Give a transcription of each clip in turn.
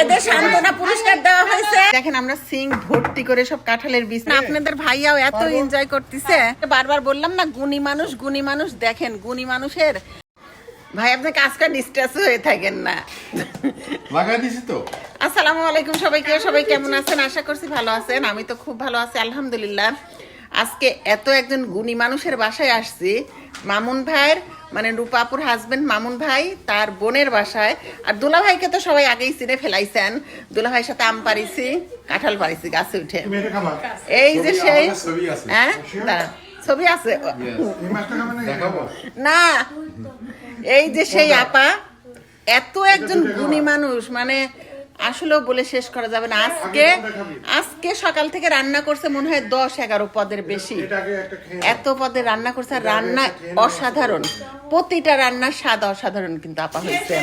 এদের সান্ত্বনা পুরস্কার দেওয়া হয়েছে। দেখেন আমরা সিং ভর্তি করে সব কাঁঠালের বীজ না আপনাদের ভাইয়াও এত এনজয় করতেছে। বারবার বললাম না গুণী মানুষ গুণী মানুষ দেখেন গুণী মানুষের। ভাই আপনি কাজটা ডিস্ট্রেস হয়ে থাকেন না। লাগাই দিছি তো। আসসালামু আলাইকুম সবাইকে। সবাই কেমন আছেন? আশা করছি ভালো আছেন। আমি তো খুব ভালো আছি আলহামদুলিল্লাহ। আজকে এত একজন গুণী মানুষের বাসায় আসছি মামুন ভাইয়ের মানে রূপাপুর হাজবেন্ড মামুন ভাই তার বোনের বাসায়। আর দুলা ভাইকে তো সবাই আগেই চিনে ফেলাইছেন। দুলা ভাইয়ের সাথে আম পারিছি কাঁঠাল পারিছি গাছে উঠে। এই যে সেই আমাদের ছবি আছে। হ্যাঁ? ছবি আছে। দেখাবো? না। এই যে সেই আপা এত একজন গুণী মানুষ মানে আসলেও বলে শেষ করা যাবে না। আজকে আজকে সকাল থেকে রান্না করছে মনে হয় দশ এগারো পদের বেশি। এত পদে রান্না করছে আর রান্না অসাধারণ। প্রতিটা রান্নার স্বাদ অসাধারণ কিন্তু আপা হয়েছে।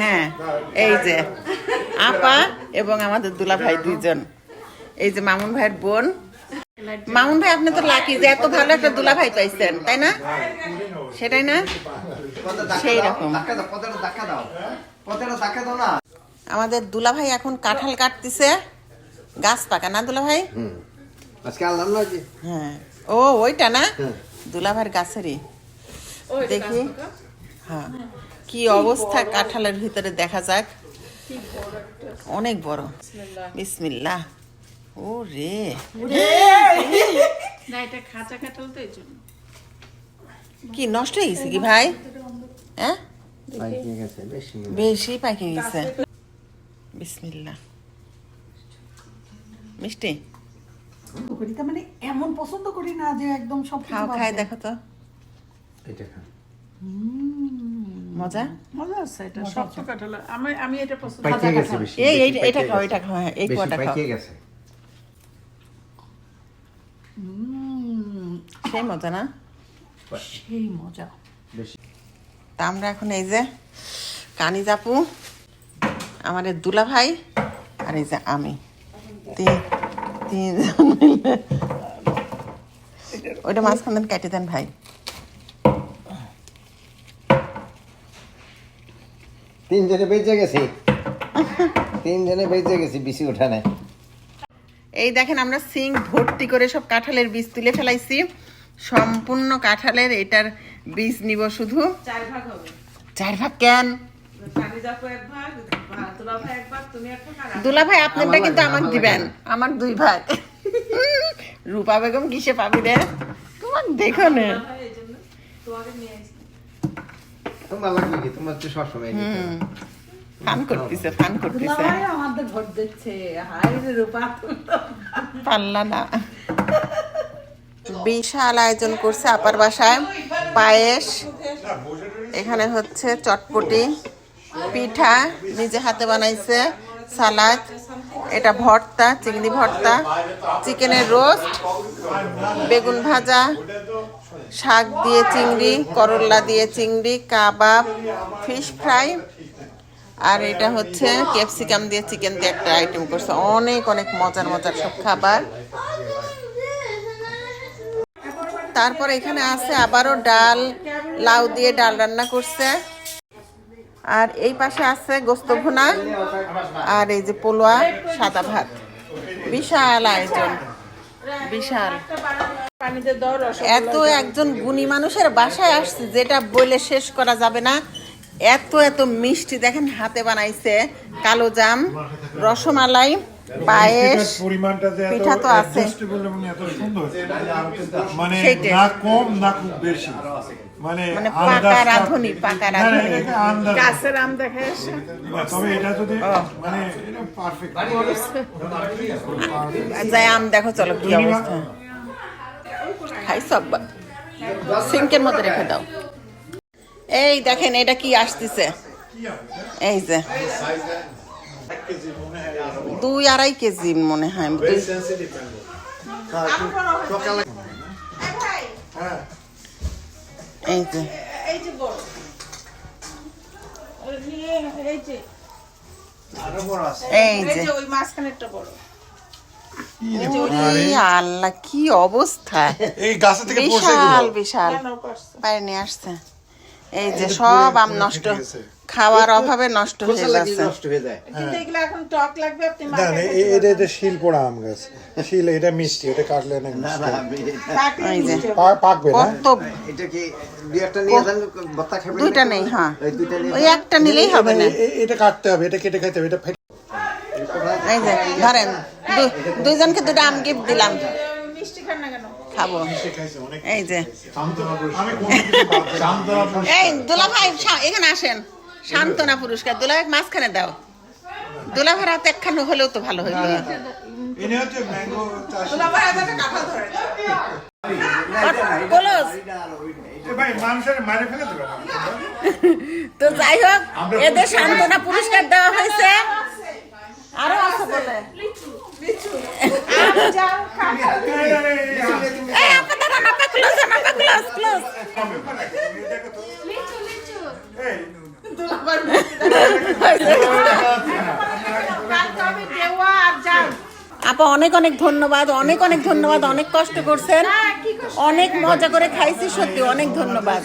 হ্যাঁ এই যে আপা এবং আমাদের দুলা ভাই দুইজন। এই যে মামুন ভাইয়ের বোন। মামুন ভাই আপনি তো লাকি যে এত ভালো একটা দুলা ভাই পাইছেন তাই না? সেটাই না? সেই রকম। না। আমাদের দুলা ভাই এখন কাঁঠাল কাটতেছে। গাছ পাকা না দুলা ভাই আজকে আনলাম না হ্যাঁ। ও ওইটা না? হ্যাঁ। দুলাভাইয়ের গাছেরই। দেখি। হ্যাঁ। কি অবস্থা কাঁঠালের ভিতরে দেখা যাক। অনেক বড়। বিসমিল্লাহ। ও রে। না এটা খাঁচা কাঁঠাল তো এই জন্য কি নষ্ট হয়ে গেছে কি ভাই? হ্যাঁ? গেছে বেশি বেশি পাকে গেছে। বিসমিল্লাহ। মিষ্টি? করি মানে এমন পছন্দ করি না যে একদম সব খাও দেয়। দেখো তো। এটা খা। মজা? মজা আছে এটা শক্ত কাঁঠাল। আমি আমি এটা পছন্দ পাইকে গেছে বেশি এই এটা খাও এটা খাও এই কোয়াটা খাও। পাইকে গেছে। সেই মজা না? সেই মজা। তা আমরা এখন এই যে কানি জাপু আমাদের দুলা ভাই আর এই যে আমি। তিন তিনজন মিলে। ওইটা মাঝখান দেন কেটে দেন ভাই। তিনজনে বেঁচে গেছি। তিনজনে বেঁচে গেছি বেশি ওঠা নাই এই দেখেন আমরা সিং ভর্তি করে সব কাঁঠালের বীজ তুলে ফেলাইছি। সম্পূর্ণ কাঁঠালের এটার বীজ নিব শুধু। চার ভাগ হবে। চার ভাগ কেন? পানি দুলা ভাই আপনারটা কিন্তু আমাকে আমার দিবেন। আমার দুই ভাগ। রূপা বেগম কিসে পাবি রে? তোমার দেখো না। ফান করতেছে ফান করতেছে। আমাদের ভোট দিচ্ছে। হাই রে রূপা পারলা না। বিশাল আয়োজন করছে আপার বাসায়। পায়েস, এখানে হচ্ছে চটপটি, পিঠা নিজে হাতে বানাইছে, সালাদ, এটা ভর্তা, চিংড়ি ভর্তা, চিকেনের রোস্ট, বেগুন ভাজা, শাক দিয়ে চিংড়ি, করলা দিয়ে চিংড়ি, কাবাব, ফিশ ফ্রাই, আর এটা হচ্ছে ক্যাপসিকাম দিয়ে চিকেন দিয়ে একটা আইটেম করছে। অনেক অনেক মজার মজার সব খাবার। তারপর এখানে আছে আবারও ডাল, লাউ দিয়ে ডাল রান্না করছে। আর এই পাশে আছে গোস্ত ভুনা আর এই যে পোলোয়া সাদা ভাত। বিশাল আয়োজন। বিশাল। এত একজন গুণী মানুষের বাসায় আসছে, যেটা বলে শেষ করা যাবে না। এত এত মিষ্টি দেখেন, হাতে বানাইছে কালো জাম, রসমালাই। পায়েস পিঠা তো আছে। মানে না কম না খুব বেশি। মানে মানে পাকা রাঁধুনি, পাকা রাঁধুনি। এটা গাছের আম দেখা তবে এটা যদি মানে পারফেক্ট যাই আম দেখো চলো কি অবস্থা। খাই সব সিঙ্কের মধ্যে রেখে দাও। এই দেখেন এটা কি আসতেছে? এই যে। দুই আড়াই কেজি মনে হয়। এই যে। এই যে বড়। ওই নিয়ে এই যে। ওই মাঝখানেরটা বড়। আল্লাহ কি অবস্থা। এই গাছে থেকে বিশাল বিশাল। কেন বাইরে নিয়ে আসছে। এই যে সব আম নষ্ট। খাওয়ার অভাবে নষ্ট হয়ে যাচ্ছে। নষ্ট হয়ে যায়। কিন্তু এগুলো এখন টক লাগবে আপনি না মাথায় না, এ- এটা এটা শিল পোড়া আম গাছ শিল এটা মিষ্টি এটা কাটলে না না না এই যে মিষ্টি। হবে। পা- পাকবে না? কত এটা কি দুই একটা নিয়ে যান বত্তা খাবেন দুইটা নেই হ্যাঁ। ওই দুইটা নিয়ে ওই একটা নিলেই হবে না। এটা কাটতে হবে এটা কেটে খাইতে হবে এটা ফেটে এই যে ধরেন দুইজনকে দুটো আম গিফট দিলাম। মিষ্টি খান না কেন? খাব। এই যে। এই দুলা ভাই এখানে আসেন। সান্ত্বনা পুরস্কার দুলা ভাই মাঝখানে দাও দুলা ভাই রাতে একখান হলেও তো ভালো হইল। তো যাই হোক এদের সান্ত্বনা পুরস্কার দেওয়া হয়েছে আরও আছে বলে আম এই আপা দাঁড়ান আপা ক্লোজ আপা ক্লোজ ক্লোজ আপা অনেক অনেক ধন্যবাদ অনেক অনেক ধন্যবাদ অনেক কষ্ট করছেন। অনেক মজা করে খাইছি সত্যি অনেক ধন্যবাদ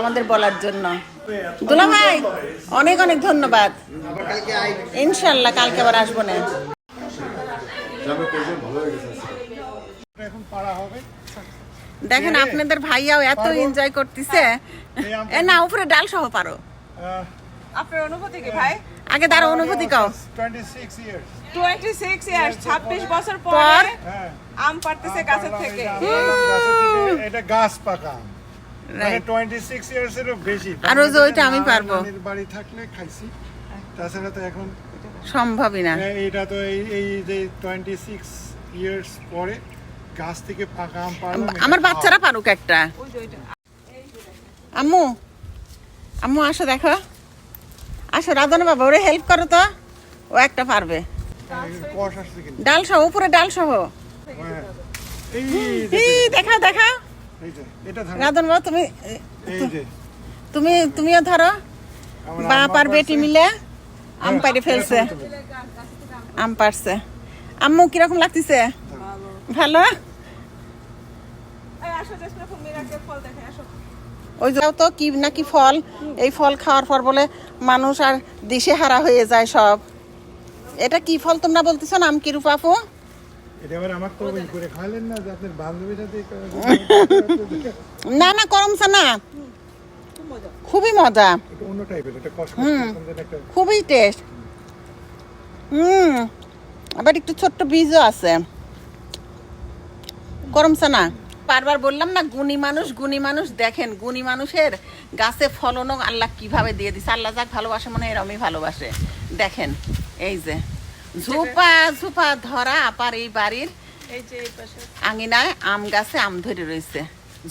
আমাদের বলার জন্য। দুলা ভাই অনেক অনেক ধন্যবাদ। ইনশাল্লাহ কালকে আবার আসব না। এখন পাড়া হবে দেখেন আপনাদের ভাইয়াও এত এনজয় করতেছে। এ না উপরে ডাল সহ পারো। আপনার অনুভূতি কি ভাই? আগে তার অনুভূতি কাও। Twenty six years twenty six years ছাব্বিশ বছর পর হ্যাঁ। আম পাড়তেছে গাছের থেকে। এটা গাছ পাকা মানে Right. টোয়েন্টি সিক্স ইয়ার্স এরও বেশি। আর ওই যে ওইটা আমি পারব। বাড়ি থাকলে খাইছি। তাছাড়া তো এখন সম্ভবই না। এ- এইটা তো এই এই যে টোয়েন্টি সিক্স ইয়ার্স পরে গাছ থেকে পাকা আম পারলাম আমার বাচ্চারা পারুক একটা। আম্মু আম্মু আসো দেখো। আসো রাধন বাবা ওরে হেল্প করো তো। ও একটা পারবে। ডাল সহ উপরে ডাল সহ। হ্যাঁ। দেখাও দেখাও। রাধন বাবা তুমি তুমি তুমিও ধরো। বাপ আর বেটি মিলে আম হ্যাঁ, পাইরে ফেলছে আম পারছে আম্মু কীরকম লাগতেছে? ভালো। আসো ফল দেখে আসো। ওই তো কি নাকি ফল? এই ফল খাওয়ার পর বলে মানুষ আর দিশে হারা হয়ে যায় সব। এটা কি ফল তোমরা বলতেছো? নাম কি রূপাপু না না করমসা না। খুবই মজা। খুবই টেস্ট হুম। আবার একটু ছোট্ট বীজও আছে। করমসা না? বারবার বললাম না গুণী মানুষ গুণী মানুষ দেখেন গুণী মানুষের গাছে ফলনও আল্লাহ কীভাবে দিয়ে দিছে? আল্লাহ যাক ভালোবাসে মনে হয় এরমই ভালোবাসে। দেখেন এই যে ঝুপা ঝুপা ধরা আপার এই বাড়ির আঙিনায় আম গাছে আম ধরে রয়েছে।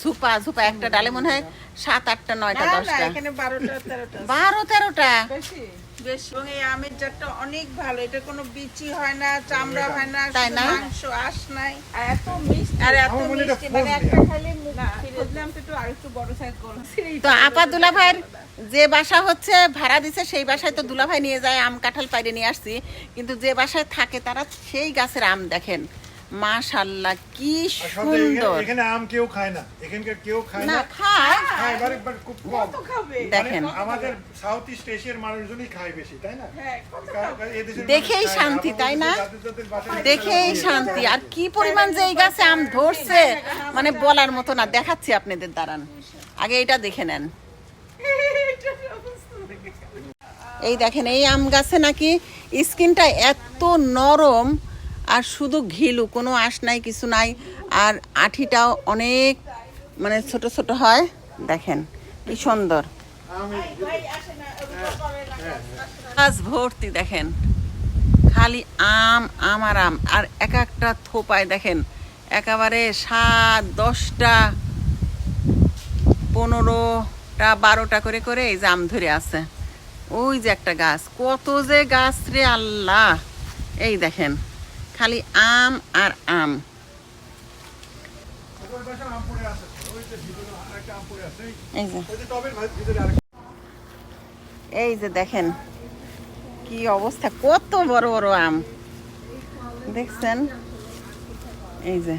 ঝুপা ঝুপা একটা ডালে মনে হয় সাত আটটা নয়টা দশটা। বারো তেরোটা? বেশি এবং এই আমের জাতটা অনেক ভালো। এটা কোনো বিচি হয় না চামড়া হয় না তাই না? মাংস আঁশ নাই। আর এত মিষ্টি। আর এত মিষ্টি মানে একটা খাইলে খুঁজলাম তো একটু আরেকটু বড় সাইজ করলাম তো আপা দুলাভাইয়ের যে বাসা হচ্ছে ভাড়া দিছে সেই বাসায় তো দুলাভাই নিয়ে যায় আম কাঁঠাল পাইরে নিয়ে আসছি। কিন্তু যে বাসায় থাকে তারা সেই গাছের আম দেখেন। মাশাল্লাহ কি সুন্দর। এখানে- আম কেউ খায় না এখানকার কেউ খায় না না। খায়? খায় বাট বাট খুব কম। দেখেন মানে আমাদের সাউথ ইস্ট এশিয়ার মানুষজনই খায় বেশি তাই না? হ্যাঁ দেখেই শান্তি, তাই না? দেখেই শান্তি। আর কি পরিমাণ যে এই গাছে আম ধরছে মানে বলার মতো না। দেখাচ্ছি আপনাদের দাঁড়ান। আগে এটা দেখে নেন। এই দেখেন এই আম গাছে নাকি স্কিনটা এত নরম আর শুধু ঘিলু, কোনো আঁশ নাই, কিছু নাই। আর আঠিটাও অনেক মানে ছোট ছোট হয়। দেখেন, কি সুন্দর। ভর্তি, দেখেন। খালি আম আম আর আম। আর এক একটা থোপায়, দেখেন, একেবারে সাত, দশটা, পনেরোটা, বারোটা করে করে এই যে আম ধরে আছে। ওই যে একটা গাছ, কত যে গাছ রে আল্লাহ। এই দেখেন খালি আম আর আম। এই- যে। দেখেন, কি অবস্থা, কত বড় বড় আম। দেখছেন? এই যে।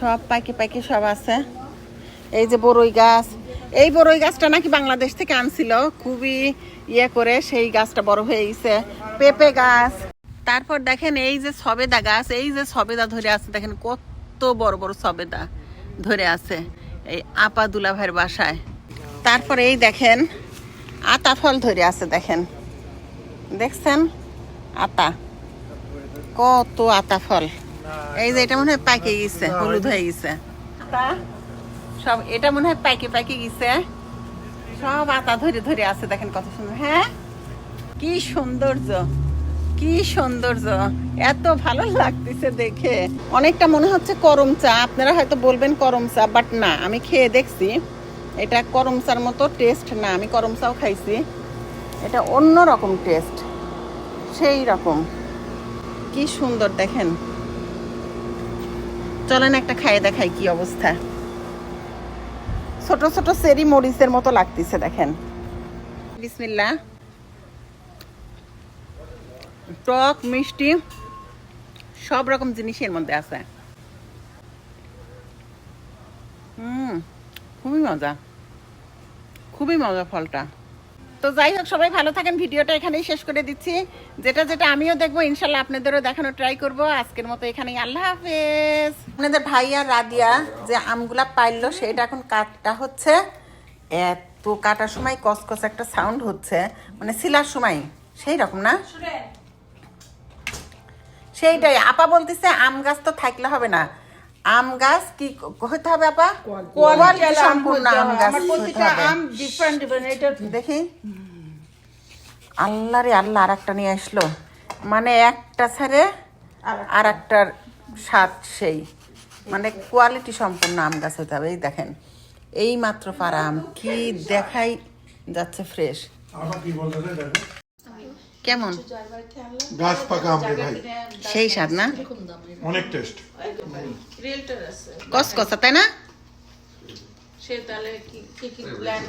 সব পাইকে পাইকে সব আছে। এই যে বড়ই গাছ। এই বড়ই গাছটা নাকি বাংলাদেশ থেকে আনছিল। খুবই ইয়ে করে সেই গাছটা বড় হয়ে গেছে। পেঁপে গাছ। তারপর দেখেন এই যে সবেদা গাছ, এই যে সবেদা ধরে আছে, দেখেন কত বড় বড় সবেদা ধরে আছে এই আপা দুলা ভাইয়ের বাসায়। তারপর এই দেখেন আতা ফল ধরে আছে, দেখেন। দেখছেন? আতা। কত আতা ফল। এই যে এটা মনে হয় পাকে গেছে, হলুদ হয়ে গেছে। সব, এটা মনে হয় পাইকে পাইকে গেছে। সব আতা ধরে ধরে আছে, দেখেন কত সুন্দর। হ্যাঁ? কি সৌন্দর্য। কি সৌন্দর্য। এত ভালো লাগতেছে দেখে। অনেকটা মনে হচ্ছে করম চা। আপনারা হয়তো বলবেন করম চা বাট না, আমি খেয়ে দেখছি। এটা করম চার মতো টেস্ট না, আমি করম চাও খাইছি। এটা অন্য রকম টেস্ট সেই রকম। কি সুন্দর দেখেন। চলেন একটা খাইয়ে দেখাই কি অবস্থা। ছোট ছোট সেরি মরিচের মতো লাগতেছে দেখেন। বিসমিল্লা টক মিষ্টি সব রকম জিনিস এর মধ্যে আছে। হুম খুবই মজা। খুবই মজা ফলটা। তো যাই হোক সবাই ভালো থাকেন। ভিডিওটা এখানেই শেষ করে দিচ্ছি। যেটা যেটা আমিও দেখব ইনশাল্লাহ আপনাদেরও দেখানো ট্রাই করব। আজকের মতো এখানেই। আল্লাহ হাফেজ। আপনাদের ভাই আর রাদিয়া যে আমগুলা পাইলো সেটা এখন কাটটা হচ্ছে এত কাটার সময় কসকস একটা সাউন্ড হচ্ছে। মানে সিলার সময়। সেই রকম না? সেইটাই। আপা বলতেছে আম গাছ তো থাকলে হবে না। আম গাছ কি হতে হবে আপা? কোয়ালিটি সম্পূর্ণ আম গাছ প্রতিটা আম ডিফারেন্ট ডিফারেন্ট দেখি। আল্লাহ রে আল্লাহ আর একটা নিয়ে আসলো। মানে একটা ছেড়ে আর একটার স্বাদ সেই। মানে কোয়ালিটি সম্পূর্ণ আম গাছ হতে হবে। এই দেখেন এই মাত্র পারা আম কি দেখাই যাচ্ছে ফ্রেশ কেমন? গাছ পাকা আমরে ভাই। সেই স্বাদ না? অনেক টেস্ট রিয়েলটার আছে। কসকসা তাই না? সে তাহলে কি কি কি প্ল্যান